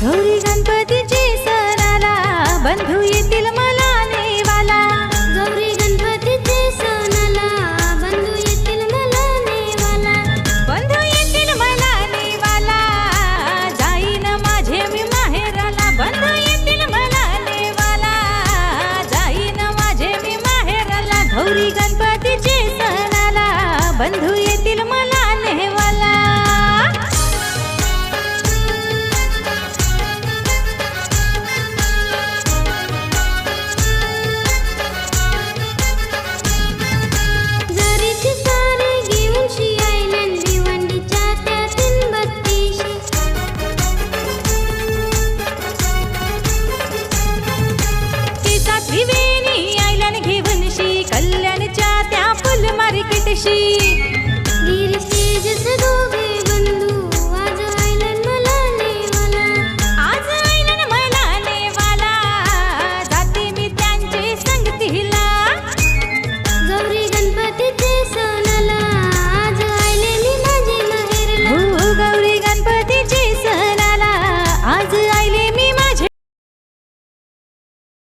गौरी गणपतीची सणाला बंधू येतील मला नेवाला. गौरी गणपतीची सणाला बंधू येतील मला नेवाला. बंधू येतील मला नेवाला. जाईन माझे मी माहेराला. बंधू येतील मला नेवाला. जाईन माझे मी माहेराला. गौरी गणपतीची सणाला बंधू she's